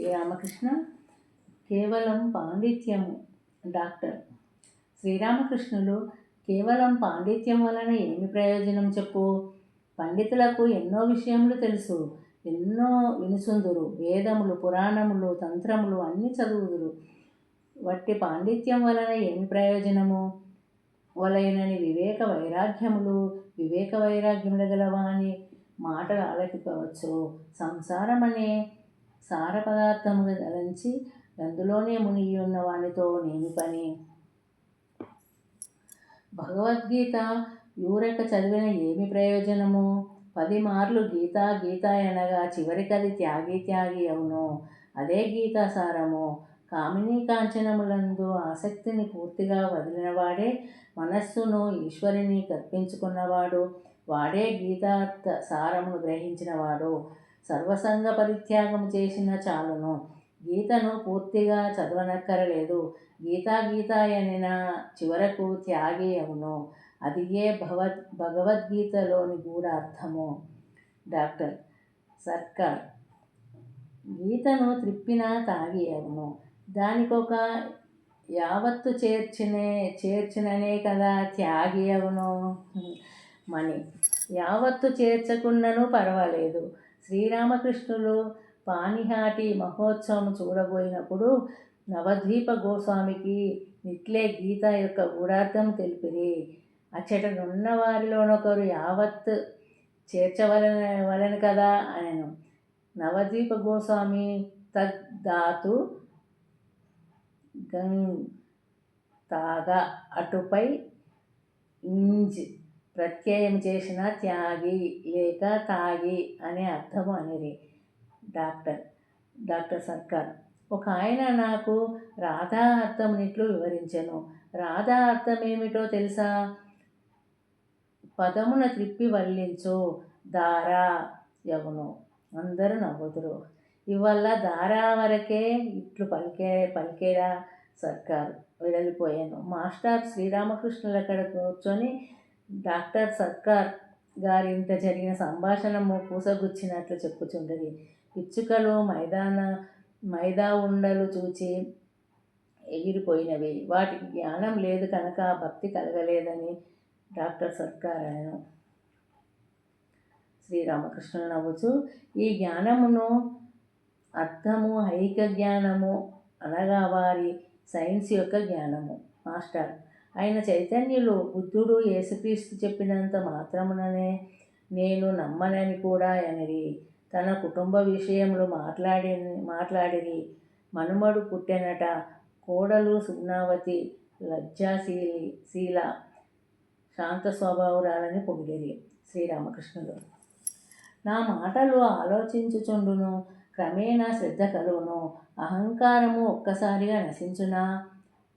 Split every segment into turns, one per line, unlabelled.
శ్రీరామకృష్ణ కేవలం పాండిత్యము డాక్టర్. శ్రీరామకృష్ణులు కేవలం పాండిత్యం వలన ఏమి ప్రయోజనం చెప్పు? పండితులకు ఎన్నో విషయములు తెలుసు. ఎన్నో వినుసుందురు. వేదములు పురాణములు తంత్రములు అన్నీ చదువుదురు. వట్టి పాండిత్యం వలన ఏమి ప్రయోజనము? వలైనని వివేక వైరాగ్యములు వివేక వైరాగ్యములు గలవాని మాటలు ఆలకించవచ్చు సంసారం అనే సార పదార్థము గలంచి అందులోనే మునిగి ఉన్న వానితో నేమి పని. భగవద్గీత యూరక చదివిన ఏమి ప్రయోజనము? పది మార్లు గీతా గీత అనగా చివరికది త్యాగి త్యాగి అవును. అదే గీతా సారము. కామినీ కాంచనములందు ఆసక్తిని పూర్తిగా వదిలినవాడే మనస్సును ఈశ్వరిని కల్పించుకున్నవాడు. వాడే గీతార్థ సారమును గ్రహించినవాడు. సర్వసంగ పరిత్యాగం చేసిన చాలును. గీతను పూర్తిగా చదవనక్కరలేదు. గీతా గీతాయనిన చివరకు త్యాగి అవును. ఏ భగవద్ భగవద్గీతలోని గూఢార్థము డాక్టర్ సర్కార్ గీతను త్రిప్పిన తాగి అవును. దానికొక యావత్తు చేర్చినే చేర్చిననే కదా త్యాగి అవును. మణి యావత్తు చేర్చకున్నను పర్వాలేదు. శ్రీరామకృష్ణులు పానిహాటి మహోత్సవం చూడబోయినప్పుడు నవద్వీప గోస్వామికి నిట్లే గీత యొక్క గూఢార్థం తెలిపిరి. అచ్చటనున్న వారిలోనొకరు యావత్ చేర్చవలన వలన కదా అనను. నవద్వీప గోస్వామి తద్ధాతు గం తాగా అటుపై ఇంజ్ ప్రత్యయం చేసిన త్యాగి లేక తాగి అనే అర్థము అనేది డాక్టర్ డాక్టర్ సర్కార్. ఒక ఆయన నాకు రాధా అర్థంనిట్లు వివరించను. రాధా అర్థం ఏమిటో తెలుసా? పదమున త్రిప్పి వల్లించు దారా యగును అందరూ నవ్వుదురు. ఇవల్ల దారా వరకే ఇట్లు పలికే పలికేడా సర్కారు. వెడలిపోయాను మాస్టర్ శ్రీరామకృష్ణుల అక్కడ కూర్చొని డాక్టర్ సర్కార్ గారింట జరిగిన సంభాషణము పూసగుచ్చినట్లు చెప్పుచుండది పిచ్చుకలు మైదాన మైదా ఉండలు చూచి ఎగిరిపోయినవి. వాటికి జ్ఞానం లేదు కనుక భక్తి కలగలేదని డాక్టర్ సర్కార్ అను శ్రీరామకృష్ణులు నవ్వుచు ఈ జ్ఞానమును అర్థము ఐక జ్ఞానము అనగా వారి సైన్స్ యొక్క జ్ఞానము. మాస్టర్ ఆయన చైతన్యులు బుద్ధుడు యేసుక్రీస్తు చెప్పినంత మాత్రముననే నేను నమ్మనని కూడా అనిరి. తన కుటుంబ విషయంలో మాట్లాడి మాట్లాడిరి. మనుమడు పుట్టెనట కోడలు సుగ్నావతి లజ్జాశీలి శీల శాంత స్వభావురాలని పొగిడిరి. శ్రీరామకృష్ణుడు. నా మాటలు ఆలోచించుచుండును క్రమేణా శ్రద్ధ కలుగును. అహంకారము ఒక్కసారిగా నశించునా?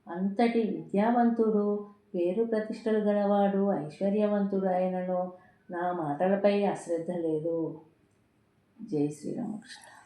అంతటి విద్యావంతుడు పేరు ప్రతిష్టలు గలవాడు ఐశ్వర్యవంతుడు అయినను నా మాటలపై అశ్రద్ధ లేదు. జై శ్రీరామకృష్ణ.